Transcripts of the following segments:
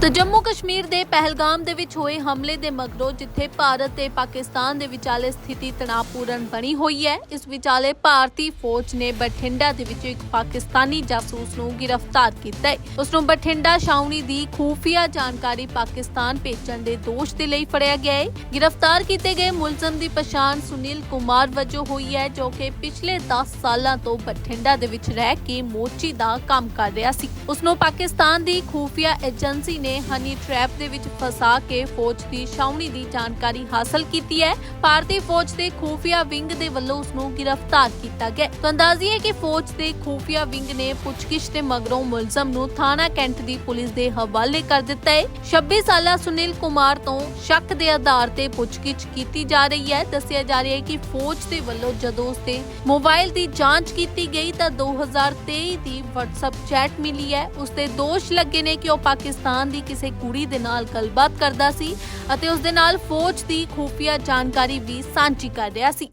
ਤੇ ਜੰਮੂ ਕਸ਼ਮੀਰ ਦੇ ਪਹਿਲਗਾਮ ਦੇ ਵਿੱਚ ਹੋਏ ਹਮਲੇ ਦੇ ਮਗਰੋਂ ਜਿੱਥੇ ਭਾਰਤ ਤੇ ਪਾਕਿਸਤਾਨ ਦੇ ਵਿਚਾਲੇ ਸਥਿਤੀ ਤਣਾਅਪੂਰਨ ਬਣੀ ਹੋਈ ਹੈ, ਇਸ ਵਿਚਾਲੇ ਭਾਰਤੀ ਫੌਜ ਨੇ ਬਠਿੰਡਾ ਦੇ ਵਿੱਚ ਇੱਕ ਪਾਕਿਸਤਾਨੀ ਜਾਸੂਸ ਨੂੰ ਗ੍ਰਿਫਤਾਰ ਕੀਤਾ ਹੈ। ਉਸ ਨੂੰ ਬਠਿੰਡਾ ਛਾਉਣੀ ਦੀ ਖੂਫੀਆ ਜਾਣਕਾਰੀ ਪਾਕਿਸਤਾਨ ਭੇਜਣ ਦੇ ਦੋਸ਼ ਦੇ ਲਈ ਫੜਿਆ ਗਿਆ ਹੈ। ਗ੍ਰਿਫਤਾਰ ਕੀਤੇ ਗਏ ਮੁਲਜ਼ਮ ਦੀ ਪਛਾਣ ਸੁਨੀਲ ਕੁਮਾਰ ਵਜੋਂ ਹੋਈ ਹੈ, ਜੋ ਕਿ ਪਿਛਲੇ 10 ਸਾਲਾਂ ਤੋਂ ਬਠਿੰਡਾ ਦੇ ਵਿੱਚ ਰਹਿ ਕੇ ਮੋਚੀ ਦਾ ਕੰਮ ਕਰ ਰਿਹਾ ਸੀ। ਉਸ ਨੂੰ ਪਾਕਿਸਤਾਨ ਦੀ ਖੂਫੀਆ ਏਜੰਸੀ ਨੇ ਹਨੀ ਟ੍ਰੈਪ ਦੇ ਵਿੱਚ ਫਸਾ ਕੇ ਫੌਜ ਦੀ ਛਾਉਣੀ ਦੀ ਜਾਣਕਾਰੀ ਹਾਸਲ ਕੀਤੀ ਹੈ। ਭਾਰਤੀ ਫੌਜ ਦੇ ਖੂਫੀਆ ਵਿੰਗ ਦੇ ਵੱਲੋਂ ਉਸ ਨੂੰ ਗ੍ਰਿਫਤਾਰ ਕੀਤਾ ਗਿਆ ਹੈ। ਤਾਂ ਅੰਦਾਜ਼ੀਏ ਕਿ ਫੌਜ ਦੇ ਖੂਫੀਆ ਵਿੰਗ ਨੇ ਪੁੱਛਗਿੱਛ ਦੇ ਮਗਰੋਂ ਮੁਲਜ਼ਮ ਨੂੰ ਥਾਣਾ ਕੈਂਟ ਦੀ ਪੁਲਿਸ ਦੇ ਹਵਾਲੇ ਕਰ ਦਿੱਤਾ ਹੈ। 26 ਸਾਲਾ ਸੁਨੀਲ ਕੁਮਾਰ ਤੋਂ ਸ਼ੱਕ ਦੇ ਆਧਾਰ ਤੇ ਪੁੱਛਗਿੱਛ ਕੀਤੀ ਜਾ ਰਹੀ ਹੈ। ਦੱਸਿਆ ਜਾ ਰਿਹਾ ਹੈ ਕਿ ਫੌਜ ਦੇ ਵੱਲੋਂ ਜਦੋਂ ਉਸ ਤੇ ਮੋਬਾਈਲ ਦੀ ਜਾਂਚ ਕੀਤੀ ਗਈ ਤਾਂ 2023 ਦੀ WhatsApp ਚੈਟ ਮਿਲੀ ਹੈ। ਉਸ ਤੇ ਦੋਸ਼ ਲੱਗੇ ਨੇ ਕਿ ਉਹ ਪਾਕਿਸਤਾਨ ਦੀ ਕਿਸੇ ਕੁੜੀ ਦੇ ਨਾਲ ਗੱਲਬਾਤ ਕਰਦਾ ਸੀ ਅਤੇ ਉਸ ਦੇ ਨਾਲ ਫੌਜ ਦੀ ਖੂਫੀਆ ਜਾਣਕਾਰੀ ਵੀ ਸਾਂਝੀ ਕਰ ਰਿਹਾ ਸੀ।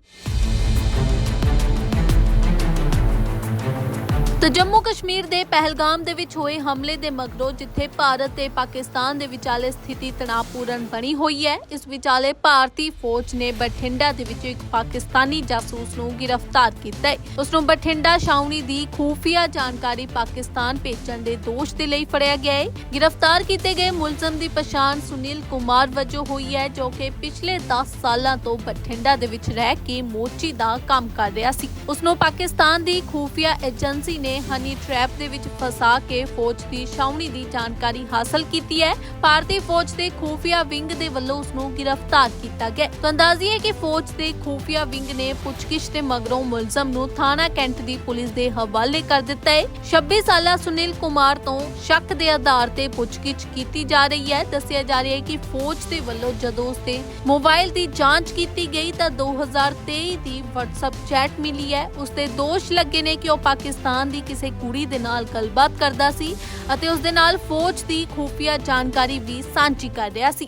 ਤੇ ਜੰਮੂ ਕਸ਼ਮੀਰ ਦੇ ਪਹਿਲਗਾਮ ਦੇ ਵਿੱਚ ਹੋਏ ਹਮਲੇ ਦੇ ਮਗਰੋਂ ਜਿੱਥੇ ਭਾਰਤ ਤੇ ਪਾਕਿਸਤਾਨ ਦੇ ਵਿਚਾਲੇ ਸਥਿਤੀ ਤਣਾਅਪੂਰਨ ਬਣੀ ਹੋਈ ਹੈ, ਇਸ ਵਿਚਾਲੇ ਭਾਰਤੀ ਫੌਜ ਨੇ ਬਠਿੰਡਾ ਦੇ ਵਿੱਚ ਇੱਕ ਪਾਕਿਸਤਾਨੀ ਜਾਸੂਸ ਨੂੰ ਗ੍ਰਿਫਤਾਰ ਕੀਤਾ ਹੈ। ਉਸ ਨੂੰ ਬਠਿੰਡਾ ਛਾਉਣੀ ਦੀ ਖੂਫੀਆ ਜਾਣਕਾਰੀ ਪਾਕਿਸਤਾਨ ਭੇਜਣ ਦੇ ਦੋਸ਼ ਦੇ ਲਈ ਫੜਿਆ ਗਿਆ ਹੈ। ਗ੍ਰਿਫਤਾਰ ਕੀਤੇ ਗਏ ਮੁਲਜ਼ਮ ਦੀ ਪਛਾਣ ਸੁਨੀਲ ਕੁਮਾਰ ਵਜੋਂ ਹੋਈ ਹੈ, ਜੋ ਕਿ ਪਿਛਲੇ 10 ਸਾਲਾਂ ਤੋਂ ਬਠਿੰਡਾ ਦੇ ਵਿੱਚ ਰਹਿ ਕੇ ਮੋਚੀ ਦਾ ਕੰਮ ਕਰ ਰਿਹਾ ਸੀ। ਉਸ ਨੂੰ ਪਾਕਿਸਤਾਨ ਦੀ ਖੂਫੀਆ ਏਜੰਸੀ ਨੇ ਹਨੀ ਟ੍ਰੈਪ ਦੇ ਵਿੱਚ ਫਸਾ ਕੇ ਫੌਜ ਦੀ ਛਾਉਣੀ ਦੀ ਜਾਣਕਾਰੀ ਹਾਸਲ ਕੀਤੀ ਹੈ। ਭਾਰਤੀ ਫੌਜ ਦੇ ਖੂਫੀਆ ਵਿੰਗ ਦੇ ਵੱਲੋਂ ਉਸ ਨੂੰ ਗ੍ਰਿਫਤਾਰ ਕੀਤਾ ਗਿਆ ਹੈ। ਤਾਂ ਅੰਦਾਜ਼ੀਏ ਕਿ ਫੌਜ ਦੇ ਖੂਫੀਆ ਵਿੰਗ ਨੇ ਪੁੱਛਗਿੱਛ ਦੇ ਮਗਰੋਂ ਮੁਲਜ਼ਮ ਨੂੰ ਥਾਣਾ ਕੈਂਟ ਦੀ ਪੁਲਿਸ ਦੇ ਹਵਾਲੇ ਕਰ ਦਿੱਤਾ ਹੈ। 26 ਸਾਲਾ ਸੁਨੀਲ ਕੁਮਾਰ ਤੋਂ ਸ਼ੱਕ ਦੇ ਆਧਾਰ ਤੇ ਪੁੱਛਗਿੱਛ ਕੀਤੀ ਜਾ ਰਹੀ ਹੈ। ਦੱਸਿਆ ਜਾ ਰਿਹਾ ਹੈ ਕਿ ਫੌਜ ਦੇ ਵੱਲੋਂ ਜਦੋਂ ਉਸ ਤੇ ਮੋਬਾਈਲ ਦੀ ਜਾਂਚ ਕੀਤੀ ਗਈ ਤਾਂ 2023 ਦੀ WhatsApp ਚੈਟ ਮਿਲੀ ਹੈ। ਉਸ ਤੇ ਦੋਸ਼ ਲੱਗੇ ਨੇ ਕਿ ਉਹ ਪਾਕਿਸਤਾਨ ਦੀ ਕਿਸੇ ਕੁੜੀ ਦੇ ਨਾਲ ਗੱਲਬਾਤ ਕਰਦਾ ਸੀ ਅਤੇ ਉਸ ਦੇ ਨਾਲ ਫੌਜ ਦੀ ਖੂਫੀਆ ਜਾਣਕਾਰੀ ਵੀ ਸਾਂਝੀ ਕਰ ਰਿਹਾ ਸੀ।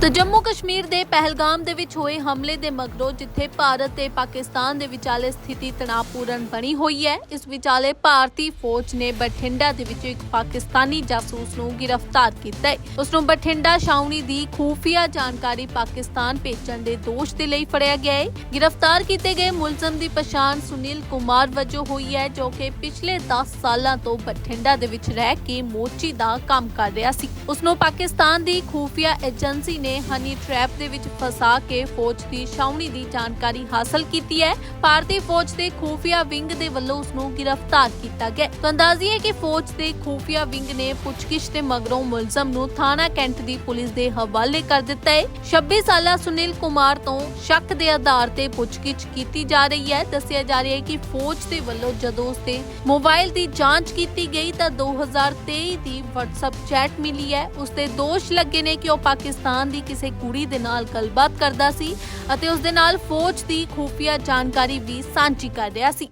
ਤੇ ਜੰਮੂ ਕਸ਼ਮੀਰ ਦੇ ਪਹਿਲਗਾਮ ਦੇ ਵਿੱਚ ਹੋਏ ਹਮਲੇ ਦੇ ਮਗਰੋਂ ਜਿੱਥੇ ਭਾਰਤ ਤੇ ਪਾਕਿਸਤਾਨ ਦੇ ਵਿਚਾਲੇ ਸਥਿਤੀ ਤਣਾਅਪੂਰਨ ਬਣੀ ਹੋਈ ਹੈ, ਇਸ ਵਿਚਾਲੇ ਭਾਰਤੀ ਫੌਜ ਨੇ ਬਠਿੰਡਾ ਦੇ ਵਿੱਚ ਇੱਕ ਪਾਕਿਸਤਾਨੀ ਜਾਸੂਸ ਨੂੰ ਗ੍ਰਿਫਤਾਰ ਕੀਤਾ ਹੈ। ਉਸ ਨੂੰ ਬਠਿੰਡਾ ਛਾਉਣੀ ਦੀ ਖੂਫੀਆ ਜਾਣਕਾਰੀ ਪਾਕਿਸਤਾਨ ਭੇਜਣ ਦੇ ਦੋਸ਼ ਦੇ ਲਈ ਫੜਿਆ ਗਿਆ ਹੈ। ਗ੍ਰਿਫਤਾਰ ਕੀਤੇ ਗਏ ਮੁਲਜ਼ਮ ਦੀ ਪਛਾਣ ਸੁਨੀਲ ਕੁਮਾਰ ਵਜੋਂ ਹੋਈ ਹੈ, ਜੋ ਕਿ ਪਿਛਲੇ 10 ਸਾਲਾਂ ਤੋਂ ਬਠਿੰਡਾ ਦੇ ਵਿੱਚ ਰਹਿ ਕੇ ਮੋਚੀ ਦਾ ਕੰਮ ਕਰ ਰਿਹਾ ਸੀ। ਉਸ ਨੂੰ ਪਾਕਿਸਤਾਨ ਦੀ ਖੂਫੀਆ ਏਜੰਸੀ ਨੇ ਹਨੀ ਟ੍ਰੈਪ ਦੇ ਵਿੱਚ ਫਸਾ ਕੇ ਫੌਜ ਦੀ ਛਾਉਣੀ ਦੀ ਜਾਣਕਾਰੀ ਹਾਸਲ ਕੀਤੀ ਹੈ। ਭਾਰਤੀ ਫੌਜ ਦੇ ਖੂਫੀਆ ਵਿੰਗ ਦੇ ਵੱਲੋਂ ਉਸ ਨੂੰ ਗ੍ਰਿਫਤਾਰ ਕੀਤਾ ਗਿਆ ਹੈ। ਤਾਂ ਅੰਦਾਜ਼ੀਏ ਕਿ ਫੌਜ ਦੇ ਖੂਫੀਆ ਵਿੰਗ ਨੇ ਪੁੱਛਗਿੱਛ ਦੇ ਮਗਰੋਂ ਮੁਲਜ਼ਮ ਨੂੰ ਥਾਣਾ ਕੈਂਟ ਦੀ ਪੁਲਿਸ ਦੇ ਹਵਾਲੇ ਕਰ ਦਿੱਤਾ ਹੈ। 26 ਸਾਲਾ ਸੁਨੀਲ ਕੁਮਾਰ ਤੋਂ ਸ਼ੱਕ ਦੇ ਆਧਾਰ ਤੇ ਪੁੱਛਗਿੱਛ ਕੀਤੀ ਜਾ ਰਹੀ ਹੈ। ਦੱਸਿਆ ਜਾ ਰਿਹਾ ਹੈ ਕਿ ਫੌਜ ਦੇ ਵੱਲੋਂ ਜਦੋਂ ਉਸ ਤੇ ਮੋਬਾਈਲ ਦੀ ਜਾਂਚ ਕੀਤੀ ਗਈ ਤਾਂ 2023 ਦੀ WhatsApp ਚੈਟ ਮਿਲੀ ਹੈ। ਉਸ ਤੇ ਦੋਸ਼ ਲੱਗੇ ਨੇ ਕਿ ਉਹ ਪਾਕਿਸਤਾਨ ਦੀ ਕਿਸੇ ਕੁੜੀ ਦੇ ਨਾਲ ਗੱਲਬਾਤ ਕਰਦਾ ਸੀ ਅਤੇ ਉਸ ਦੇ ਨਾਲ ਫੌਜ ਦੀ ਖੂਫੀਆ ਜਾਣਕਾਰੀ ਵੀ ਸਾਂਝੀ ਕਰ ਰਿਹਾ ਸੀ।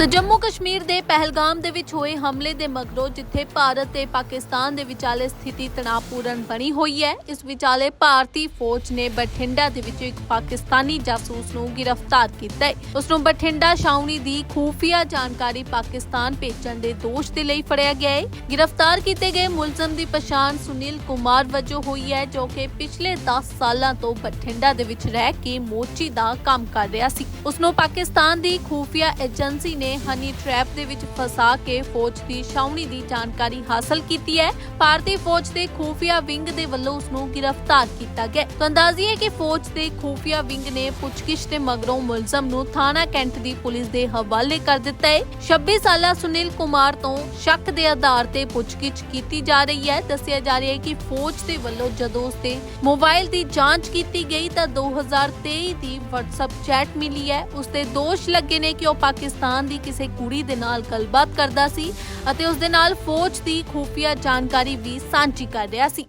ਤੇ ਜੰਮੂ ਕਸ਼ਮੀਰ ਦੇ ਪਹਿਲਗਾਮ ਦੇ ਵਿੱਚ ਹੋਏ ਹਮਲੇ ਦੇ ਮਗਰੋਂ ਜਿੱਥੇ ਭਾਰਤ ਤੇ ਪਾਕਿਸਤਾਨ ਦੇ ਵਿਚਾਲੇ ਸਥਿਤੀ ਤਣਾਅਪੂਰਨ ਬਣੀ ਹੋਈ ਹੈ, ਇਸ ਵਿਚਾਲੇ ਭਾਰਤੀ ਫੌਜ ਨੇ ਬਠਿੰਡਾ ਦੇ ਵਿੱਚ ਇੱਕ ਪਾਕਿਸਤਾਨੀ ਜਾਸੂਸ ਨੂੰ ਗ੍ਰਿਫਤਾਰ ਕੀਤਾ ਹੈ। ਉਸ ਨੂੰ ਬਠਿੰਡਾ ਛਾਉਣੀ ਦੀ ਖੂਫੀਆ ਜਾਣਕਾਰੀ ਪਾਕਿਸਤਾਨ ਭੇਜਣ ਦੇ ਦੋਸ਼ ਦੇ ਲਈ ਫੜਿਆ ਗਿਆ ਹੈ। ਗ੍ਰਿਫਤਾਰ ਕੀਤੇ ਗਏ ਮੁਲਜ਼ਮ ਦੀ ਪਛਾਣ ਸੁਨੀਲ ਕੁਮਾਰ ਵਜੋਂ ਹੋਈ ਹੈ, ਜੋ ਕਿ ਪਿਛਲੇ 10 ਸਾਲਾਂ ਤੋਂ ਬਠਿੰਡਾ ਦੇ ਵਿੱਚ ਰਹਿ ਕੇ ਮੋਚੀ ਦਾ ਕੰਮ ਕਰ ਰਿਹਾ ਸੀ। ਉਸ ਨੂੰ ਪਾਕਿਸਤਾਨ ਦੀ ਖੂਫੀਆ ਏਜੰਸੀ ਨੇ ਹਨੀ ਟ੍ਰੈਪ ਦੇ ਵਿੱਚ ਫਸਾ ਕੇ ਫੌਜ ਦੀ ਛਾਉਣੀ ਦੀ ਜਾਣਕਾਰੀ ਹਾਸਲ ਕੀਤੀ ਹੈ। ਭਾਰਤੀ ਫੌਜ ਦੇ ਖੂਫੀਆ ਵਿੰਗ ਦੇ ਵੱਲੋਂ ਉਸ ਨੂੰ ਗ੍ਰਿਫਤਾਰ ਕੀਤਾ ਗਿਆ। ਤਾਂ ਅੰਦਾਜ਼ੀਏ ਕਿ ਫੌਜ ਦੇ ਖੂਫੀਆ ਵਿੰਗ ਨੇ ਪੁੱਛਗਿੱਛ ਦੇ ਮਗਰੋਂ ਮੁਲਜ਼ਮ ਨੂੰ ਥਾਣਾ ਕੈਂਟ ਦੀ ਪੁਲਿਸ ਦੇ ਹਵਾਲੇ ਕਰ ਦਿੱਤਾ ਹੈ। 26 ਸਾਲਾ ਸੁਨੀਲ ਕੁਮਾਰ ਤੋਂ ਸ਼ੱਕ ਦੇ ਆਧਾਰ ਤੇ ਪੁੱਛਗਿੱਛ ਕੀਤੀ ਜਾ ਰਹੀ ਹੈ। ਦੱਸਿਆ ਜਾ ਰਿਹਾ ਹੈ ਕਿ ਫੌਜ ਦੇ ਵੱਲੋਂ ਜਦੋਂ ਉਸ ਤੇ ਮੋਬਾਈਲ ਦੀ ਜਾਂਚ ਕੀਤੀ ਗਈ ਤਾਂ 2023 ਦੀ WhatsApp ਚੈਟ ਮਿਲੀ ਹੈ। ਉਸ ਤੇ ਦੋਸ਼ ਲੱਗੇ ਨੇ ਕਿ ਉਹ ਪਾਕਿਸਤਾਨ ਦੀ ਕਿਸੇ ਕੁੜੀ ਦੇ ਨਾਲ ਗੱਲਬਾਤ ਕਰਦਾ ਸੀ ਅਤੇ ਉਸ ਦੇ ਨਾਲ ਫੌਜ ਦੀ ਖੂਫੀਆ ਜਾਣਕਾਰੀ ਵੀ ਸਾਂਝੀ ਕਰ ਰਿਹਾ ਸੀ।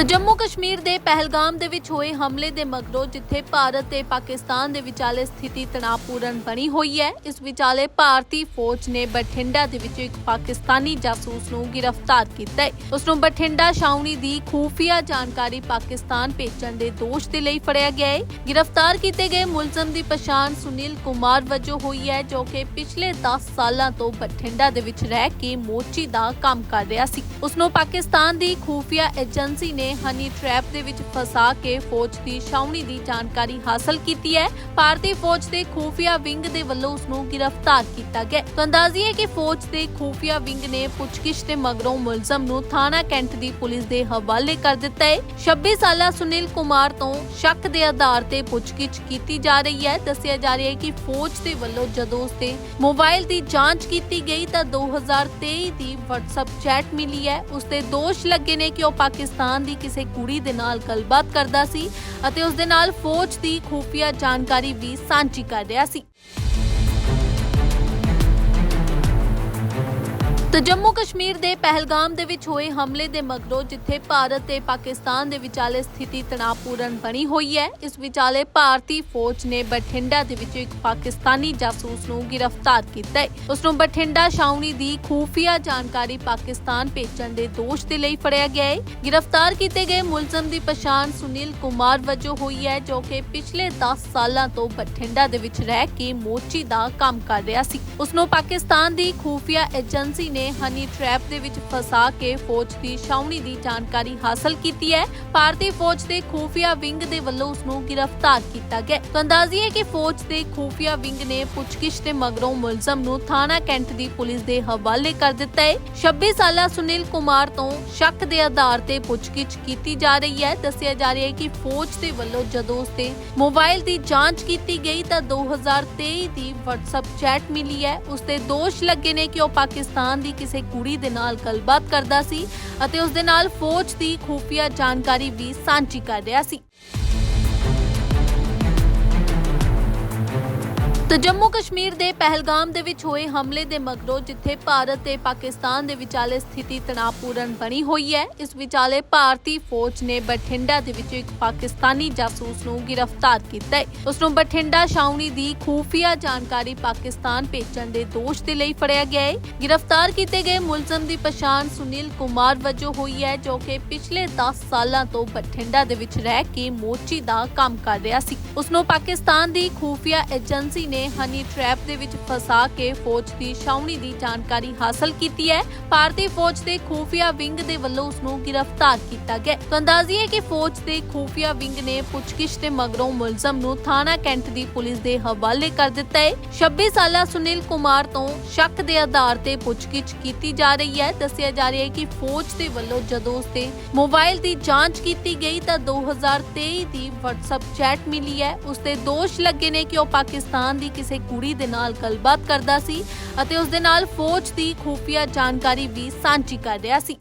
ਤਾਂ ਜੰਮੂ ਕਸ਼ਮੀਰ ਦੇ ਪਹਿਲਗਾਮ ਦੇ ਵਿੱਚ ਹੋਏ ਹਮਲੇ ਦੇ ਮਗਰੋਂ ਜਿੱਥੇ ਭਾਰਤ ਤੇ ਪਾਕਿਸਤਾਨ ਦੇ ਵਿਚਾਲੇ ਸਥਿਤੀ ਤਣਾਅਪੂਰਨ ਬਣੀ ਹੋਈ ਹੈ, ਇਸ ਵਿਚਾਲੇ ਭਾਰਤੀ ਫੌਜ ਨੇ ਬਠਿੰਡਾ ਦੇ ਵਿੱਚ ਇੱਕ ਪਾਕਿਸਤਾਨੀ ਜਾਸੂਸ ਨੂੰ ਗ੍ਰਿਫਤਾਰ ਕੀਤਾ ਹੈ। ਉਸ ਨੂੰ ਬਠਿੰਡਾ ਛਾਉਣੀ ਦੀ ਖੂਫੀਆ ਜਾਣਕਾਰੀ ਪਾਕਿਸਤਾਨ ਭੇਜਣ ਦੇ ਦੋਸ਼ ਦੇ ਲਈ ਫੜਿਆ ਗਿਆ ਹੈ। ਗ੍ਰਿਫਤਾਰ ਕੀਤੇ ਗਏ ਮੁਲਜ਼ਮ ਦੀ ਪਛਾਣ ਸੁਨੀਲ ਕੁਮਾਰ ਵਜੋਂ ਹੋਈ ਹੈ, ਜੋ ਕਿ ਪਿਛਲੇ 10 ਸਾਲਾਂ ਤੋਂ ਬਠਿੰਡਾ ਦੇ ਵਿੱਚ ਰਹਿ ਕੇ ਮੋਚੀ ਦਾ ਕੰਮ ਕਰ ਰਿਹਾ ਸੀ। ਉਸ ਨੂੰ ਪਾਕਿਸਤਾਨ ਦੀ ਖੂਫੀਆ ਏਜੰਸੀ ਨੇ ਹਨੀ ਟ੍ਰੈਪ ਦੇ ਵਿੱਚ ਫਸਾ ਕੇ ਫੌਜ ਦੀ ਛਾਉਣੀ ਦੀ ਜਾਣਕਾਰੀ ਹਾਸਲ ਕੀਤੀ ਹੈ। ਭਾਰਤੀ ਫੌਜ ਦੇ ਖੂਫੀਆ ਵਿੰਗ ਦੇ ਵੱਲੋਂ ਉਸ ਨੂੰ ਗ੍ਰਿਫਤਾਰ ਕੀਤਾ ਗਿਆ ਤਾਂ ਅੰਦਾਜ਼ੀ ਹੈ ਕਿ ਫੌਜ ਦੇ ਖੂਫੀਆ ਵਿੰਗ ਨੇ ਪੁੱਛਗਿੱਛ ਦੇ ਮਗਰੋਂ ਮੁਲਜ਼ਮ ਨੂੰ ਥਾਣਾ ਕੈਂਟ ਦੀ ਪੁਲਿਸ ਦੇ ਹਵਾਲੇ ਕਰ ਦਿੱਤਾ ਹੈ। 26 ਸਾਲਾ ਸੁਨੀਲ ਕੁਮਾਰ ਤੋਂ ਸ਼ੱਕ ਦੇ ਆਧਾਰ ਤੇ ਪੁੱਛਗਿੱਛ ਕੀਤੀ ਜਾ ਰਹੀ ਹੈ। ਦੱਸਿਆ ਜਾ ਰਿਹਾ ਹੈ ਕਿ ਫੌਜ ਦੇ ਵੱਲੋਂ ਜਦੋਂ ਉਸ ਤੇ ਮੋਬਾਈਲ ਦੀ ਜਾਂਚ ਕੀਤੀ ਗਈ ਤਾਂ 2023 ਦੀ WhatsApp ਚੈਟ ਮਿਲੀ ਹੈ। ਉਸ ਤੇ ਦੋਸ਼ ਲੱਗੇ ਨੇ ਕਿ ਉਹ ਪਾਕਿਸਤਾਨ ਦੀ ਕਿਸੇ ਕੁੜੀ ਦੇ ਨਾਲ ਗੱਲਬਾਤ ਕਰਦਾ ਸੀ ਅਤੇ ਉਸ ਦੇ ਨਾਲ ਫੌਜ ਦੀ ਖੂਫੀਆ ਜਾਣਕਾਰੀ ਵੀ ਸਾਂਝੀ ਕਰ ਰਿਹਾ ਸੀ। ਤਾਂ ਜੰਮੂ ਕਸ਼ਮੀਰ ਦੇ ਪਹਿਲਗਾਮ ਦੇ ਵਿੱਚ ਹੋਏ ਹਮਲੇ ਦੇ ਮਗਰੋਂ ਜਿੱਥੇ ਭਾਰਤ ਤੇ ਪਾਕਿਸਤਾਨ ਦੇ ਵਿਚਾਲੇ ਸਥਿਤੀ ਤਣਾਅਪੂਰਨ ਬਣੀ ਹੋਈ ਹੈ, ਇਸ ਵਿਚਾਲੇ ਭਾਰਤੀ ਫੌਜ ਨੇ ਬਠਿੰਡਾ ਦੇ ਵਿੱਚ ਇੱਕ ਪਾਕਿਸਤਾਨੀ ਜਾਸੂਸ ਨੂੰ ਗ੍ਰਿਫਤਾਰ ਕੀਤਾ ਹੈ। ਉਸ ਨੂੰ ਬਠਿੰਡਾ ਛਾਉਣੀ ਦੀ ਖੂਫੀਆ ਜਾਣਕਾਰੀ ਪਾਕਿਸਤਾਨ ਭੇਜਣ ਦੇ ਦੋਸ਼ ਦੇ ਲਈ ਫੜਿਆ ਗਿਆ ਹੈ। ਗ੍ਰਿਫਤਾਰ ਕੀਤੇ ਗਏ ਮੁਲਜ਼ਮ ਦੀ ਪਛਾਣ ਸੁਨੀਲ ਕੁਮਾਰ ਵਜੋਂ ਹੋਈ ਹੈ, ਜੋ ਕਿ ਪਿਛਲੇ 10 ਸਾਲਾਂ ਤੋਂ ਬਠਿੰਡਾ ਦੇ ਵਿੱਚ ਰਹਿ ਕੇ ਮੋਚੀ ਦਾ ਕੰਮ ਕਰ ਰਿਹਾ ਸੀ। ਉਸ ਨੂੰ ਪਾਕਿਸਤਾਨ ਦੀ ਖੂਫੀਆ ਏਜੰਸੀ ਨੇ ਹਨੀ ਟ੍ਰੈਪ ਦੇ ਵਿੱਚ ਫਸਾ ਕੇ ਫੌਜ ਦੀ ਛਾਉਣੀ ਦੀ ਜਾਣਕਾਰੀ ਹਾਸਲ ਕੀਤੀ ਹੈ। ਭਾਰਤੀ ਫੌਜ ਦੇ ਖੂਫੀਆ ਵਿੰਗ ਦੇ ਵੱਲੋਂ ਉਸ ਨੂੰ ਗ੍ਰਿਫਤਾਰ ਕੀਤਾ ਗਿਆ ਤਾਂ ਅੰਦਾਜ਼ੀ ਹੈ ਕਿ ਫੌਜ ਦੇ ਖੂਫੀਆ ਵਿੰਗ ਨੇ ਪੁੱਛਗਿੱਛ ਦੇ ਮਗਰੋਂ ਮੁਲਜ਼ਮ ਨੂੰ ਥਾਣਾ ਕੈਂਟ ਦੀ ਪੁਲਿਸ ਦੇ ਹਵਾਲੇ ਕਰ ਦਿੱਤਾ ਹੈ। 26 ਸਾਲਾ ਸੁਨੀਲ ਕੁਮਾਰ ਤੋਂ ਸ਼ੱਕ ਦੇ ਆਧਾਰ ਤੇ ਪੁੱਛਗਿੱਛ ਕੀਤੀ ਜਾ ਰਹੀ ਹੈ। ਦੱਸਿਆ ਜਾ ਰਿਹਾ ਹੈ ਕਿ ਫੌਜ ਦੇ ਵੱਲੋਂ ਜਦੋਂ ਉਸ ਤੇ ਮੋਬਾਈਲ ਦੀ ਜਾਂਚ ਕੀਤੀ ਗਈ ਤਾਂ 2023 ਦੀ WhatsApp ਚੈਟ ਮਿਲੀ ਹੈ। ਉਸ ਤੇ ਦੋਸ਼ ਲੱਗੇ ਨੇ ਕਿ ਉਹ ਪਾਕਿਸਤਾਨ ਦੀ ਕਿਸੇ ਕੁੜੀ ਦੇ ਨਾਲ ਗੱਲਬਾਤ ਕਰਦਾ ਸੀ ਅਤੇ ਉਸ ਦੇ ਨਾਲ ਫੌਜ ਦੀ ਖੂਫੀਆ ਜਾਣਕਾਰੀ ਵੀ ਸਾਂਝੀ ਕਰ ਰਿਹਾ ਸੀ। ਤਾਂ ਜੰਮੂ ਕਸ਼ਮੀਰ ਦੇ ਪਹਿਲਗਾਮ ਦੇ ਵਿੱਚ ਹੋਏ ਹਮਲੇ ਦੇ ਮਗਰੋਂ ਜਿੱਥੇ ਭਾਰਤ ਤੇ ਪਾਕਿਸਤਾਨ ਦੇ ਵਿਚਾਲੇ ਸਥਿਤੀ ਤਣਾਅਪੂਰਨ ਬਣੀ ਹੋਈ ਹੈ, ਇਸ ਵਿਚਾਲੇ ਭਾਰਤੀ ਫੌਜ ਨੇ ਬਠਿੰਡਾ ਦੇ ਵਿੱਚ ਇੱਕ ਪਾਕਿਸਤਾਨੀ ਜਾਸੂਸ ਨੂੰ ਗ੍ਰਿਫਤਾਰ ਕੀਤਾ ਹੈ। ਉਸ ਨੂੰ ਬਠਿੰਡਾ ਛਾਉਣੀ ਦੀ ਖੂਫੀਆ ਜਾਣਕਾਰੀ ਪਾਕਿਸਤਾਨ ਭੇਜਣ ਦੇ ਦੋਸ਼ ਦੇ ਲਈ ਫੜਿਆ ਗਿਆ ਹੈ। ਗ੍ਰਿਫਤਾਰ ਕੀਤੇ ਗਏ ਮੁਲਜ਼ਮ ਦੀ ਪਛਾਣ ਸੁਨੀਲ ਕੁਮਾਰ ਵਜੋਂ ਹੋਈ ਹੈ, ਜੋ ਕਿ ਪਿਛਲੇ 10 ਸਾਲਾਂ ਤੋਂ ਬਠਿੰਡਾ ਦੇ ਵਿੱਚ ਰਹਿ ਕੇ ਮੋਚੀ ਦਾ ਕੰਮ ਕਰ ਰਿਹਾ ਸੀ। ਉਸ ਨੂੰ ਪਾਕਿਸਤਾਨ ਦੀ ਖੂਫੀਆ ਏਜੰਸੀ ਨੇ ਹਨੀ ਟ੍ਰੈਪ ਦੇ ਵਿੱਚ ਫਸਾ ਕੇ ਫੌਜ ਦੀ ਛਾਉਣੀ ਦੀ ਜਾਣਕਾਰੀ ਹਾਸਲ ਕੀਤੀ ਹੈ। ਭਾਰਤੀ ਫੌਜ ਦੇ ਖੂਫੀਆ ਵਿੰਗ ਦੇ ਵੱਲੋਂ ਉਸ ਨੂੰ ਗ੍ਰਿਫਤਾਰ ਕੀਤਾ ਗਿਆ। ਤਾਂ ਅੰਦਾਜ਼ੀ ਕਿ ਫੌਜ ਦੇ ਖੂਫੀਆ ਵਿੰਗ ਨੇ ਪੁੱਛਗਿੱਛ ਦੇ ਮਗਰੋਂ ਮੁਲਜ਼ਮ ਨੂੰ ਥਾਣਾ ਕੈਂਟ ਦੀ ਪੁਲਿਸ ਦੇ ਹਵਾਲੇ ਕਰ ਦਿੱਤਾ ਹੈ। 26 ਸਾਲਾ ਸੁਨੀਲ ਕੁਮਾਰ ਤੋਂ ਸ਼ੱਕ ਦੇ ਆਧਾਰ ਤੇ ਪੁੱਛਗਿੱਛ ਕੀਤੀ ਜਾ ਰਹੀ ਹੈ। ਦੱਸਿਆ ਜਾ ਰਿਹਾ ਹੈ ਕਿ ਫੌਜ ਦੇ ਵੱਲੋਂ ਜਦੋਂ ਉਸ ਤੇ ਮੋਬਾਈਲ ਦੀ ਜਾਂਚ ਕੀਤੀ ਗਈ ਤਾਂ 2023 ਦੀ WhatsApp ਚੈਟ ਮਿਲੀ ਹੈ। ਉਸ ਤੇ ਦੋਸ਼ ਲੱਗੇ ਨੇ ਕਿ ਉਹ ਪਾਕਿਸਤਾਨ ਦੀ ਕਿਸੇ ਕੁੜੀ ਦੇ ਨਾਲ ਗੱਲਬਾਤ ਕਰਦਾ ਸੀ ਅਤੇ ਉਸ ਦੇ ਨਾਲ ਫੌਜ ਦੀ ਖੂਫੀਆ ਜਾਣਕਾਰੀ ਵੀ ਸਾਂਝੀ ਕਰ ਰਿਹਾ ਸੀ।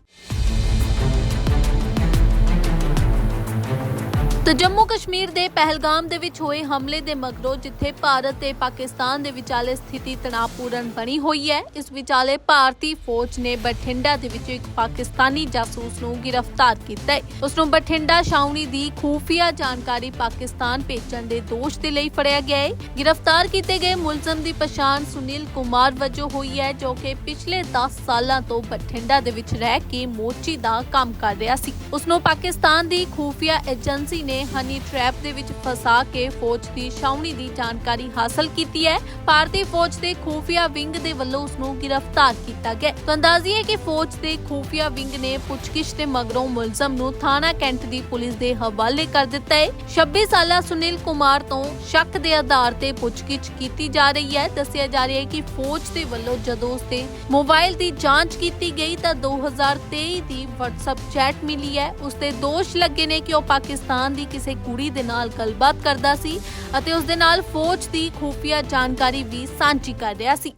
ਤਾਂ ਜੰਮੂ ਕਸ਼ਮੀਰ ਦੇ ਪਹਿਲਗਾਮ ਦੇ ਵਿੱਚ ਹੋਏ ਹਮਲੇ ਦੇ ਮਗਰੋਂ ਜਿੱਥੇ ਭਾਰਤ ਤੇ ਪਾਕਿਸਤਾਨ ਦੇ ਵਿਚਾਲੇ ਸਥਿਤੀ ਤਣਾਅਪੂਰਨ ਬਣੀ ਹੋਈ ਹੈ, ਇਸ ਵਿਚਾਲੇ ਭਾਰਤੀ ਫੌਜ ਨੇ ਬਠਿੰਡਾ ਦੇ ਵਿੱਚ ਇੱਕ ਪਾਕਿਸਤਾਨੀ ਜਾਸੂਸ ਨੂੰ ਗ੍ਰਿਫਤਾਰ ਕੀਤਾ ਹੈ। ਉਸ ਨੂੰ ਬਠਿੰਡਾ ਛਾਉਣੀ ਦੀ ਖੂਫੀਆ ਜਾਣਕਾਰੀ ਪਾਕਿਸਤਾਨ ਭੇਜਣ ਦੇ ਦੋਸ਼ ਦੇ ਲਈ ਫੜਿਆ ਗਿਆ ਹੈ। ਗ੍ਰਿਫਤਾਰ ਕੀਤੇ ਗਏ ਮੁਲਜ਼ਮ ਦੀ ਪਛਾਣ ਸੁਨੀਲ ਕੁਮਾਰ ਵਜੋਂ ਹੋਈ ਹੈ, ਜੋ ਕਿ ਪਿਛਲੇ 10 ਸਾਲਾਂ ਤੋਂ ਬਠਿੰਡਾ ਦੇ ਵਿੱਚ ਰਹਿ ਕੇ ਮੋਚੀ ਦਾ ਕੰਮ ਕਰ ਰਿਹਾ ਸੀ। ਉਸ ਨੂੰ ਪਾਕਿਸਤਾਨ ਦੀ ਖੂਫੀਆ ਏਜੰਸੀ ਨੇ ਹਨੀ ਟ੍ਰੈਪ ਦੇ ਵਿੱਚ ਫਸਾ ਕੇ ਫੌਜ ਦੀ ਛਾਉਣੀ ਦੀ ਜਾਣਕਾਰੀ ਹਾਸਲ ਕੀਤੀ ਹੈ। ਭਾਰਤੀ ਫੌਜ ਦੇ ਖੂਫੀਆ ਵਿੰਗ ਦੇ ਵੱਲੋਂ ਉਸ ਨੂੰ ਗ੍ਰਿਫਤਾਰ ਕੀਤਾ ਗਿਆ। ਤਾਂ ਅੰਦਾਜ਼ੀ ਕਿ ਫੌਜ ਦੇ ਖੂਫੀਆ ਵਿੰਗ ਨੇ ਪੁੱਛਗਿੱਛ ਦੇ ਮਗਰੋਂ ਮੁਲਜ਼ਮ ਨੂੰ ਥਾਣਾ ਕੈਂਟ ਦੀ ਪੁਲਿਸ ਦੇ ਹਵਾਲੇ ਕਰ ਦਿੱਤਾ ਹੈ। 26 ਸਾਲਾ ਸੁਨੀਲ ਕੁਮਾਰ ਤੋਂ ਸ਼ੱਕ ਦੇ ਆਧਾਰ ਤੇ ਪੁੱਛਗਿੱਛ ਕੀਤੀ ਜਾ ਰਹੀ ਹੈ। ਦੱਸਿਆ ਜਾ ਰਿਹਾ ਹੈ ਕਿ ਫੌਜ ਦੇ ਵੱਲੋਂ ਜਦੋਂ ਉਸ ਤੇ ਮੋਬਾਈਲ ਦੀ ਜਾਂਚ ਕੀਤੀ ਗਈ ਤਾਂ 2023 ਦੀ WhatsApp ਚੈਟ ਮਿਲੀ ਹੈ। ਉਸ ਤੇ ਦੋਸ਼ ਲੱਗੇ ਨੇ ਕਿ ਉਹ ਪਾਕਿਸਤਾਨ ਦੀ ਕਿਸੇ ਕੁੜੀ ਦੇ ਨਾਲ ਗੱਲਬਾਤ ਕਰਦਾ ਸੀ ਅਤੇ ਉਸ ਦੇ ਨਾਲ ਫੌਜ ਦੀ ਖੂਫੀਆ ਜਾਣਕਾਰੀ ਵੀ ਸਾਂਝੀ ਕਰ ਰਿਹਾ ਸੀ।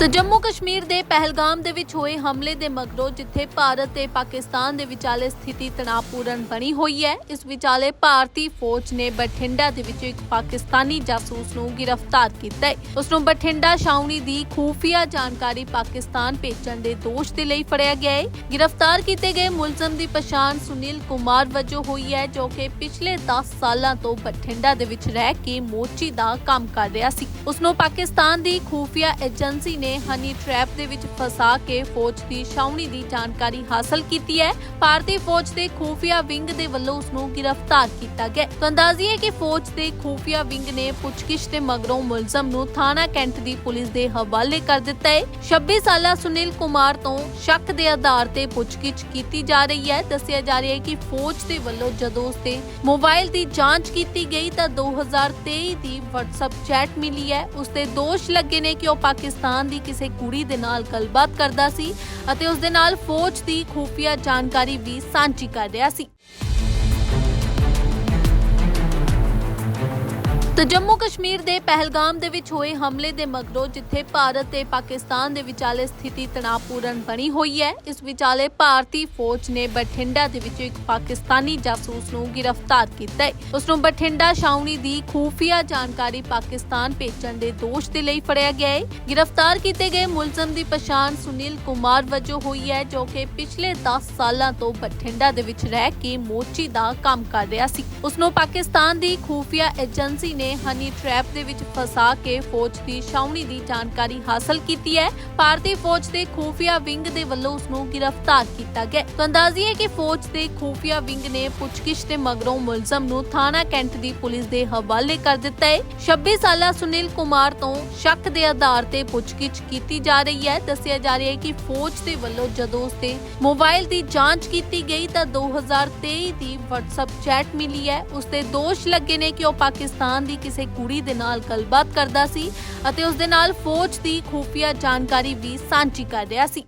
ਤੇ ਜੰਮੂ ਕਸ਼ਮੀਰ ਦੇ ਪਹਿਲਗਾਮ ਦੇ ਵਿੱਚ ਹੋਏ ਹਮਲੇ ਦੇ ਮਗਰੋਂ ਜਿੱਥੇ ਭਾਰਤ ਤੇ ਪਾਕਿਸਤਾਨ ਦੇ ਵਿਚਾਲੇ ਸਥਿਤੀ ਤਣਾਅਪੂਰਨ ਬਣੀ ਹੋਈ ਹੈ, ਇਸ ਵਿਚਾਲੇ ਭਾਰਤੀ ਫੌਜ ਨੇ ਬਠਿੰਡਾ ਦੇ ਵਿੱਚ ਇੱਕ ਪਾਕਿਸਤਾਨੀ ਜਾਸੂਸ ਨੂੰ ਗ੍ਰਿਫਤਾਰ ਕੀਤਾ ਹੈ। ਉਸ ਨੂੰ ਬਠਿੰਡਾ ਛਾਉਣੀ ਦੀ ਖੂਫੀਆ ਜਾਣਕਾਰੀ ਪਾਕਿਸਤਾਨ ਭੇਜਣ ਦੇ ਦੋਸ਼ ਦੇ ਲਈ ਫੜਿਆ ਗਿਆ ਹੈ। ਗ੍ਰਿਫਤਾਰ ਕੀਤੇ ਗਏ ਮੁਲਜ਼ਮ ਦੀ ਪਛਾਣ ਸੁਨੀਲ ਕੁਮਾਰ ਵਜੋਂ ਹੋਈ ਹੈ, ਜੋ ਕਿ ਪਿਛਲੇ 10 ਸਾਲਾਂ ਤੋਂ ਬਠਿੰਡਾ ਦੇ ਵਿੱਚ ਰਹਿ ਕੇ ਮੋਚੀ ਦਾ ਕੰਮ ਕਰ ਰਿਹਾ ਸੀ। ਉਸ ਨੂੰ ਪਾਕਿਸਤਾਨ ਦੀ ਖੂਫੀਆ ਏਜੰਸੀ ਨੇ ਹਨੀ ਟ੍ਰੈਪ ਦੇ ਵਿੱਚ ਫਸਾ ਕੇ ਫੌਜ ਦੀ ਛਾਉਣੀ ਦੀ ਜਾਣਕਾਰੀ ਹਾਸਲ ਕੀਤੀ ਹੈ। ਭਾਰਤੀ ਫੌਜ ਦੇ ਖੂਫੀਆ ਵਿੰਗ ਦੇ ਵੱਲੋਂ ਉਸ ਨੂੰ ਗ੍ਰਿਫਤਾਰ ਕੀਤਾ ਗਿਆ ਤਾਂ ਅੰਦਾਜ਼ੀ ਹੈ ਕਿ ਫੌਜ ਦੇ ਖੂਫੀਆ ਵਿੰਗ ਨੇ ਪੁੱਛਗਿੱਛ ਦੇ ਮਗਰੋਂ ਮੁਲਜ਼ਮ ਨੂੰ ਥਾਣਾ ਕੈਂਟ ਦੀ ਪੁਲਿਸ ਦੇ ਹਵਾਲੇ ਕਰ ਦਿੱਤਾ ਹੈ। 26 ਸਾਲਾ ਸੁਨੀਲ ਕੁਮਾਰ ਤੋਂ ਸ਼ੱਕ ਦੇ ਆਧਾਰ ਤੇ ਪੁੱਛਗਿੱਛ ਕੀਤੀ ਜਾ ਰਹੀ ਹੈ। ਦੱਸਿਆ ਜਾ ਰਿਹਾ ਹੈ ਕਿ ਫੌਜ ਦੇ ਵੱਲੋਂ ਜਦੋਂ ਉਸ ਤੇ ਮੋਬਾਈਲ ਦੀ ਜਾਂਚ ਕੀਤੀ ਗਈ ਤਾਂ 2023 ਦੀ WhatsApp ਚੈਟ ਮਿਲੀ ਹੈ। ਉਸ ਤੇ ਦੋਸ਼ ਲੱਗੇ ਨੇ ਕਿ ਉਹ ਪਾਕਿਸਤਾਨ ਦੀ ਕਿਸੇ ਕੁੜੀ ਦੇ ਨਾਲ ਗੱਲਬਾਤ ਕਰਦਾ ਸੀ ਅਤੇ ਉਸ ਦੇ ਨਾਲ ਫੌਜ ਦੀ ਖੂਫੀਆ ਜਾਣਕਾਰੀ ਵੀ ਸਾਂਝੀ ਕਰ ਰਿਹਾ ਸੀ। ਤੇ ਜੰਮੂ ਕਸ਼ਮੀਰ ਦੇ ਪਹਿਲਗਾਮ ਦੇ ਵਿੱਚ ਹੋਏ ਹਮਲੇ ਦੇ ਮਗਰੋਂ ਜਿੱਥੇ ਭਾਰਤ ਤੇ ਪਾਕਿਸਤਾਨ ਦੇ ਵਿਚਾਲੇ ਸਥਿਤੀ ਤਣਾਅਪੂਰਨ ਬਣੀ ਹੋਈ ਹੈ, ਇਸ ਵਿਚਾਲੇ ਭਾਰਤੀ ਫੌਜ ਨੇ ਬਠਿੰਡਾ ਦੇ ਵਿੱਚ ਇੱਕ ਪਾਕਿਸਤਾਨੀ ਜਾਸੂਸ ਨੂੰ ਗ੍ਰਿਫਤਾਰ ਕੀਤਾ ਹੈ। ਉਸ ਨੂੰ ਬਠਿੰਡਾ ਛਾਉਣੀ ਦੀ ਖੂਫੀਆ ਜਾਣਕਾਰੀ ਪਾਕਿਸਤਾਨ ਭੇਜਣ ਦੇ ਦੋਸ਼ ਦੇ ਲਈ ਫੜਿਆ ਗਿਆ ਹੈ। ਗ੍ਰਿਫਤਾਰ ਕੀਤੇ ਗਏ ਮੁਲਜ਼ਮ ਦੀ ਪਛਾਣ ਸੁਨੀਲ ਕੁਮਾਰ ਵਜੋਂ ਹੋਈ ਹੈ, ਜੋ ਕਿ ਪਿਛਲੇ 10 ਸਾਲਾਂ ਤੋਂ ਬਠਿੰਡਾ ਦੇ ਵਿੱਚ ਰਹਿ ਕੇ ਮੋਚੀ ਦਾ ਕੰਮ ਕਰ ਰਿਹਾ ਸੀ। ਉਸ ਨੂੰ ਪਾਕਿਸਤਾਨ ਦੀ ਖੂਫੀਆ ਏਜੰਸੀ ਨੇ ਹਨੀ ਟ੍ਰੈਪ ਦੇ ਵਿੱਚ ਫਸਾ ਕੇ ਫੌਜ ਦੀ ਛਾਉਣੀ ਦੀ ਜਾਣਕਾਰੀ ਹਾਸਲ ਕੀਤੀ ਹੈ। ਭਾਰਤੀ ਫੌਜ ਦੇ ਖੂਫੀਆ ਵਿੰਗ ਦੇ ਵੱਲੋਂ ਉਸ ਨੂੰ ਗ੍ਰਿਫਤਾਰ ਕੀਤਾ ਗਿਆ ਤਾਂ ਅੰਦਾਜ਼ੀ ਹੈ ਕਿ ਫੌਜ ਦੇ ਖੂਫੀਆ ਵਿੰਗ ਨੇ ਪੁੱਛਗਿੱਛ ਦੇ ਮਗਰੋਂ ਮੁਲਜ਼ਮ ਨੂੰ ਥਾਣਾ ਕੈਂਟ ਦੀ ਪੁਲਿਸ ਦੇ ਹਵਾਲੇ ਕਰ ਦਿੱਤਾ ਹੈ। 26 ਸਾਲਾ ਸੁਨੀਲ ਕੁਮਾਰ ਤੋਂ ਸ਼ੱਕ ਦੇ ਆਧਾਰ ਤੇ ਪੁੱਛਗਿੱਛ ਕੀਤੀ ਜਾ ਰਹੀ ਹੈ। ਦੱਸਿਆ ਜਾ ਰਿਹਾ ਹੈ ਕਿ ਫੌਜ ਦੇ ਵੱਲੋਂ ਜਦੋਂ ਉਸ ਤੇ ਮੋਬਾਈਲ ਦੀ ਜਾਂਚ ਕੀਤੀ ਗਈ ਤਾਂ 2023 ਦੀ WhatsApp ਚੈਟ ਮਿਲੀ ਹੈ। ਉਸ ਤੇ ਦੋਸ਼ ਲੱਗੇ ਨੇ ਕਿ ਉਹ ਪਾਕਿਸਤਾਨ ਦੀ ਦੀ ਕਿਸੇ ਕੁੜੀ ਦੇ ਨਾਲ ਗੱਲਬਾਤ ਕਰਦਾ ਸੀ ਅਤੇ ਉਸ ਦੇ ਨਾਲ ਫੌਜ ਦੀ ਖੂਫੀਆ ਜਾਣਕਾਰੀ ਵੀ ਸਾਂਝੀ ਕਰ ਰਿਹਾ ਸੀ।